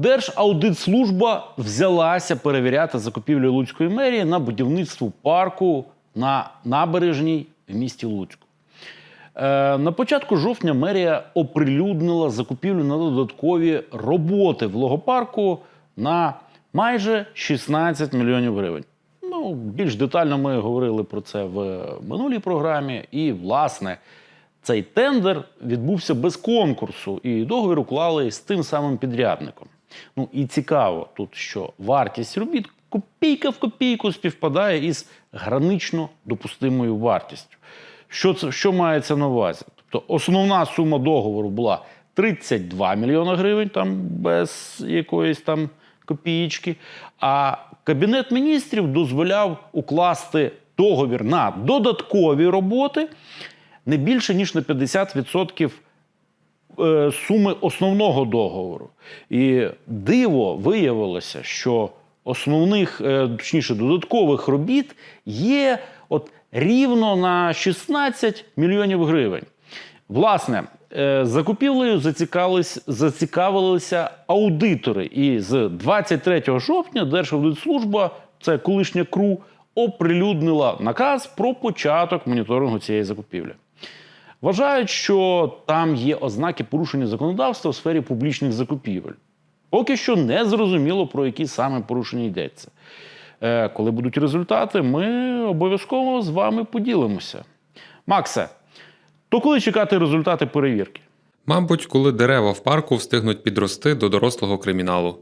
Держаудитслужба взялася перевіряти закупівлю Луцької мерії на будівництво парку на набережній в місті Луцьку. Е, На початку жовтня мерія оприлюднила закупівлю на додаткові роботи в логопарку на майже 16 мільйонів гривень. Ну, більш детально ми говорили про це в минулій програмі. І, власне, цей тендер відбувся без конкурсу, і договір уклали з тим самим підрядником. Ну і цікаво тут, що вартість робіт копійка в копійку співпадає із гранично допустимою вартістю. Що це що мається на увазі? Тобто основна сума договору була 32 мільйони гривень, там без якоїсь там копієчки. А Кабінет міністрів дозволяв укласти договір на додаткові роботи не більше ніж на 50% е, суми основного договору. І диво виявилося, що основних, е, точніше, додаткових робіт є от рівно на 16 мільйонів гривень. Власне, е, закупівлею зацікавилися аудитори. І з 23 жовтня Держаудитслужба, це колишня КРУ, оприлюднила наказ про початок моніторингу цієї закупівлі. Вважають, що там є ознаки порушення законодавства в сфері публічних закупівель. Поки що не зрозуміло, про які саме порушення йдеться. Е, коли будуть результати, ми обов'язково з вами поділимося. Максе, то коли чекати результати перевірки? Мабуть, коли дерева в парку встигнуть підрости до дорослого криміналу.